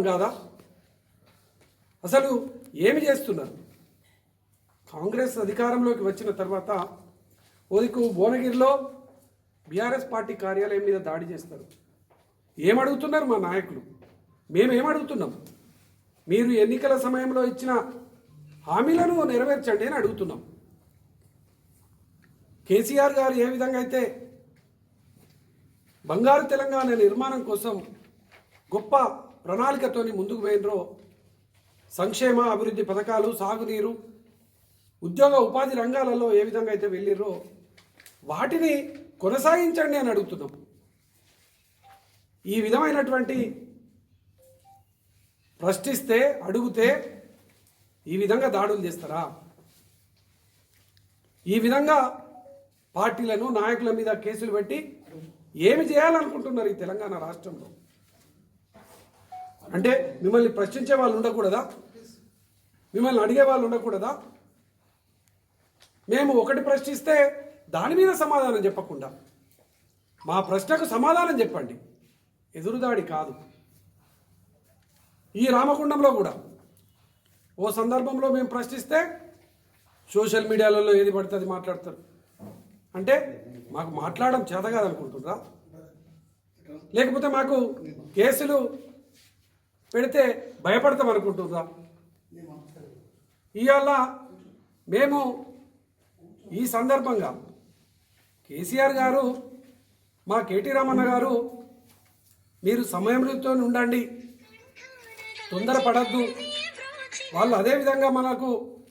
అవసరం కాదా? అసలు ఏమి చేస్తున్నారు? కాంగ్రెస్ అధికారంలోకి వచ్చిన తర్వాత ఓదికు భువనగిరిలో బీఆర్ఎస్ పార్టీ కార్యాలయం మీద దాడి చేస్తారు. ఏమడుగుతున్నారు మా నాయకులు? మేమేమడుగుతున్నాం? మీరు ఎన్నికల సమయంలో ఇచ్చిన హామీలను నెరవేర్చండి అని అడుగుతున్నాం. కేసీఆర్ గారు ఏ విధంగా అయితే బంగారు తెలంగాణ నిర్మాణం కోసం గొప్ప ప్రణాళికతోని ముందుకు పోయినరో సంక్షేమ అభివృద్ధి పథకాలు సాగునీరు ఉద్యోగ ఉపాధి రంగాలలో ఏ విధంగా అయితే వెళ్ళిర్రో వాటిని కొనసాగించండి అని అడుగుతున్నాం. ఈ విధమైనటువంటి ప్రశ్నిస్తే అడిగితే ఈ విధంగా దాడులు చేస్తారా? ఈ విధంగా పార్టీలను నాయకుల మీద కేసులు పెట్టి ఏమి చేయాలనుకుంటున్నారు ఈ తెలంగాణ రాష్ట్రంలో? అంటే మిమ్మల్ని ప్రశ్నించే వాళ్ళు ఉండకూడదా? మిమ్మల్ని అడిగే వాళ్ళు ఉండకూడదా? మేము ఒకటి ప్రశ్నిస్తే దాని మీద సమాధానం చెప్పకుండా మా ప్రశ్నకు సమాధానం చెప్పండి. ఎదురుదాడి కాదు. ఈ రామకుండంలో కూడా ఓ సందర్భంలో మేము ప్రశ్నిస్తే సోషల్ మీడియాలలో ఏది పడుతుంది మాట్లాడతారు. అంటే మాకు మాట్లాడడం చేత కాదనుకుంటుండ్రా లేకపోతే మాకు కేసులు పెడితే భయపడతాం అనుకుంటుందా ఇవాళ మేము ఈ సందర్భంగా కేసీఆర్ గారు మా కేటీ రామన్న గారు మీరు సమయంతో ఉండండి. తొందరపడద్దు. వాళ్ళు అదే విధంగా మనకు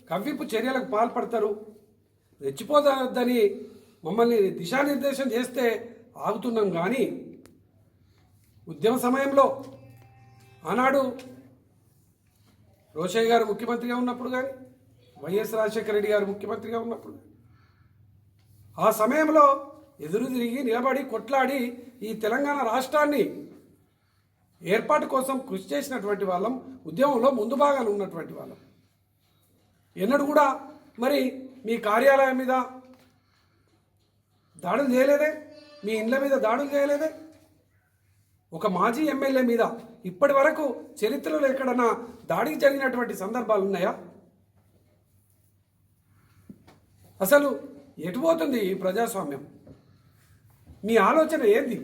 కవ్వింపు చర్యలకు పాల్పడతారు. రెచ్చిపోదని మమ్మల్ని దిశానిర్దేశం చేస్తే ఆగుతున్నాం. కానీ ఉద్యమ సమయంలో ఆనాడు రోషయ్య గారు ముఖ్యమంత్రిగా ఉన్నప్పుడు కానీ వైఎస్ రాజశేఖర రెడ్డి గారు ముఖ్యమంత్రిగా ఉన్నప్పుడు ఆ సమయంలో ఎదురు తిరిగి నిలబడి కొట్లాడి ఈ తెలంగాణ రాష్ట్రాన్ని ఏర్పాటు కోసం కృషి చేసినటువంటి వాళ్ళం ఉద్యమంలో ముందు భాగాలు ఉన్నటువంటి వాళ్ళం. ఎన్నడూ కూడా మరి మీ కార్యాలయం మీద దాడులు చేయలేదే మీ ఇండ్ల మీద దాడులు చేయలేదే ఒక మాజీ ఎమ్మెల్యే మీద ఇప్పటి వరకు చరిత్రలో ఎక్కడన్నా దాడికి జరిగినటువంటి సందర్భాలు ఉన్నాయా? అసలు ఎటుపోతుంది ఈ ప్రజాస్వామ్యం? మీ ఆలోచన ఏంది?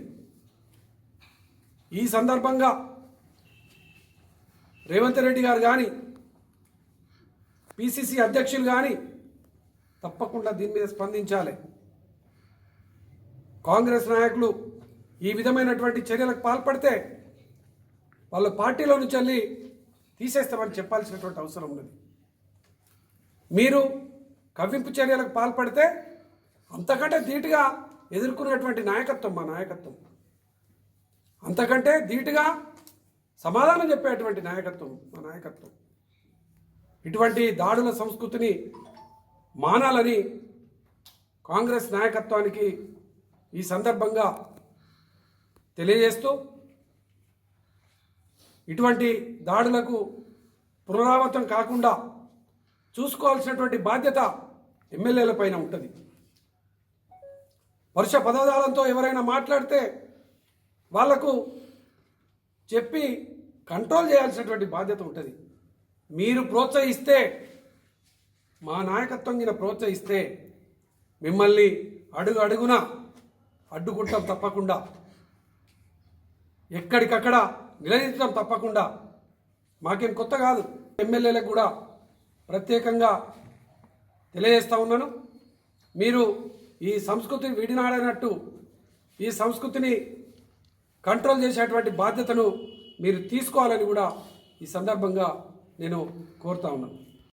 ఈ సందర్భంగా రేవంత్ రెడ్డి గారు కానీ పిసిసి అధ్యక్షులు కానీ తప్పకుండా దీని మీద స్పందించాలి. కాంగ్రెస్ నాయకులు ఈ విధమైనటువంటి చర్యలకు పాల్పడితే వాళ్ళ పార్టీలో నుంచి వెళ్ళి తీసేస్తామని చెప్పాల్సినటువంటి అవసరం ఉన్నది. మీరు కవ్వింపు చర్యలకు పాల్పడితే అంతకంటే ధీటుగా ఎదుర్కొనేటువంటి నాయకత్వం మా నాయకత్వం. అంతకంటే ధీటుగా సమాధానం చెప్పేటువంటి నాయకత్వం మా నాయకత్వం. ఇటువంటి దాడుల సంస్కృతిని మానాలని కాంగ్రెస్ నాయకత్వానికి ఈ సందర్భంగా తెలియజేస్తూ ఇటువంటి దాడులకు పునరావృతం కాకుండా చూసుకోవాల్సినటువంటి బాధ్యత ఎమ్మెల్యేల పైన ఉంటుంది. వర్ష పదజాలంతో ఎవరైనా మాట్లాడితే వాళ్ళకు చెప్పి కంట్రోల్ చేయాల్సినటువంటి బాధ్యత ఉంటుంది. మీరు ప్రోత్సహిస్తే మా నాయకత్వం కింద ప్రోత్సహిస్తే మిమ్మల్ని అడుగు అడుగున అడ్డుకుంటాం తప్పకుండా. ఎక్కడికక్కడ నిలదీయడం తప్పకుండా. మాకేం కొత్త కాదు. ఎమ్మెల్యేలకు కూడా ప్రత్యేకంగా తెలియజేస్తూ ఉన్నాను. మీరు ఈ సంస్కృతిని విడినాడనట్టు ఈ సంస్కృతిని కంట్రోల్ చేసేటువంటి బాధ్యతను మీరు తీసుకోవాలని కూడా ఈ సందర్భంగా నేను కోరుతా ఉన్నాను.